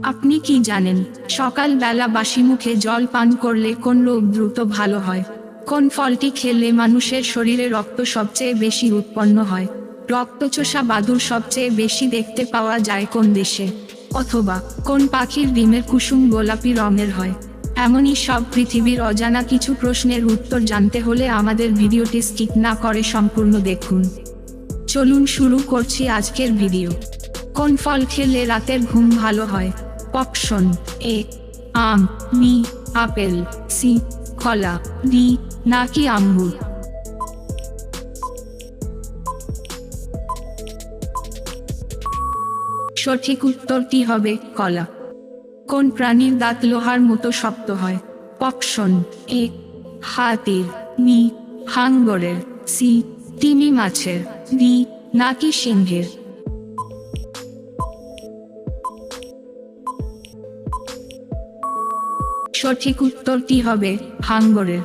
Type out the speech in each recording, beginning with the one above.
আপনি কি জানেন, সকালবেলা বাসি মুখে জল পান করলে কোন রোগ দ্রুত ভালো হয়? কোন ফলটি খেলে মানুষের শরীরে রক্ত সবচেয়ে বেশি উৎপন্ন হয়? রক্তচোষা বাদুর সবচেয়ে বেশি দেখতে পাওয়া যায় কোন দেশে? অথবা, কোন পাখির ডিমের কুসুম গোলাপি রঙের হয়? এমনই সব পৃথিবীর অজানা কিছু প্রশ্নের উত্তর জানতে হলে আমাদের ভিডিওটি স্কিপ না করে সম্পূর্ণ দেখুন। চলুন শুরু করছি আজকের ভিডিও। কোন ফল খেলে রাতের ঘুম ভালো হয়? অপশন এ, আম মি আপেল, সি কলা ডি নাকি আঙ্গুর সঠিক উত্তরটি হবে কলা। কোন প্রাণীর দাঁত লোহার মতো শক্ত হয়? অপশন এ, হাতির বি হাঙ্গরের, সি, তিমি মাছের ডি নাকি সিংহের। সঠিক উত্তরটি হবে হাঙ্গরের।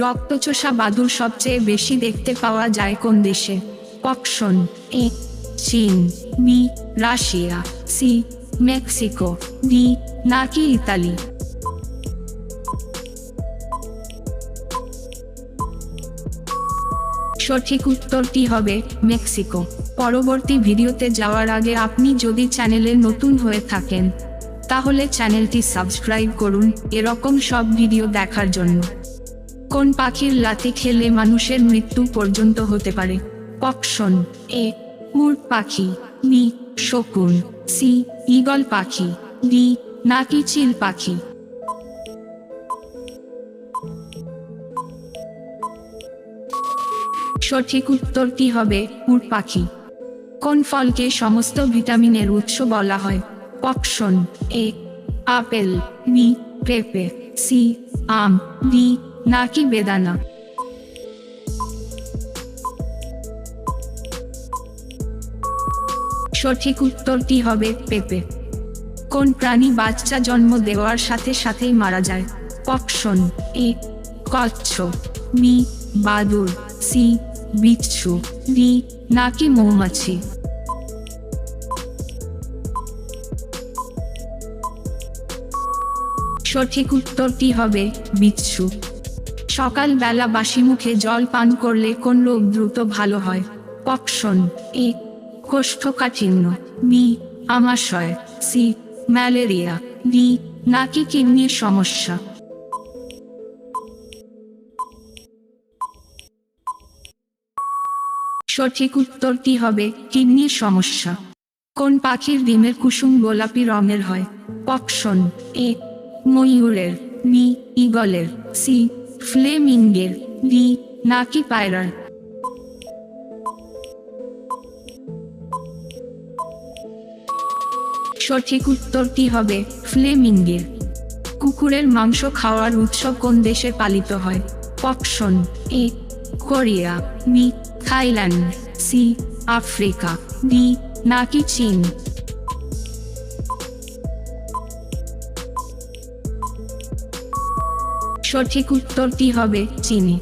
রক্তচোষা বাদুর সবচেয়ে বেশি দেখতে পাওয়া যায় কোন দেশে? অপশন এ, চীন, B, Russia, C, Mexico, D, নাকি ইতালি? সঠিক উত্তরটি হবে মেক্সিকো। পরবর্তী ভিডিওতে যাওয়ার আগে আপনি যদি চ্যানেলে নতুন হয়ে থাকেন তাহলে চ্যানেলটি সাবস্ক্রাইব করুন, এরকম সব ভিডিও দেখার জন্য। কোন পাখির লাথি খেলে মানুষের মৃত্যু পর্যন্ত হতে পারে? অপশন এ উট পাখি বি শকুন, সি, ঈগল পাখি, ডি, নাকি চিল পাখি। সঠিক উত্তরটি হবে উট পাখি। কোন ফলকে সমস্ত ভিটামিনের উৎস বলা হয়? অপশন এ, আপেল বি পেঁপে, সি, আম, ডি, নাকি বেদানা। সঠিক উত্তরটি হবে পেঁপে। কোন প্রাণী বাচ্চা জন্ম দেওয়ার সাথে সাথেই মারা যায়? অপশন এ কচ্ছপ বি বাদুর, সি, বিচ্ছু, ডি, নাকি মৌমাছি। সঠিক উত্তরটি হবে বিচ্ছু। সকালবেলা বাসি মুখে জল পান করলে কোন রোগ দ্রুত ভালো হয়? Option A. কোষ্ঠকাঠিন্য। বি। আমাশয়। সি। ম্যালেরিয়া। ডি। নাকি কিডনির সমস্যা? সঠিক উত্তরটি হবে কিডনির সমস্যা। কোন পাখির ডিমের কুসুম গোলাপি রঙের হয়? Option A. ময়ূরের বি ইগলের, সি, ফ্লেমিঙ্গের ডি নাকি পায়রার। সঠিক উত্তরটি হবে? ফ্লেমিঙ্গের। কুকুরের মাংস খাওয়ার উৎসব কোন দেশে পালিত হয়? Option A, Korea B Thailand, C, Africa, D, নাকি চীন। সঠিক উত্তরটি হবে চিনি।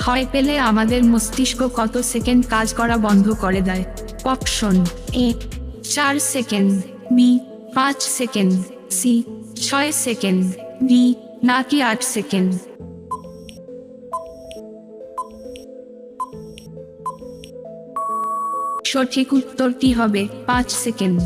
ভয় পেলে আমাদের মস্তিষ্ক কত সেকেন্ড কাজ করা বন্ধ করে দেয়। অপশন এ, চার সেকেন্ড, বি, পাঁচ সেকেন্ড, সি, ছয় সেকেন্ড, ডি, নাকি আট সেকেন্ড। সঠিক উত্তরটি হবে পাঁচ সেকেন্ড।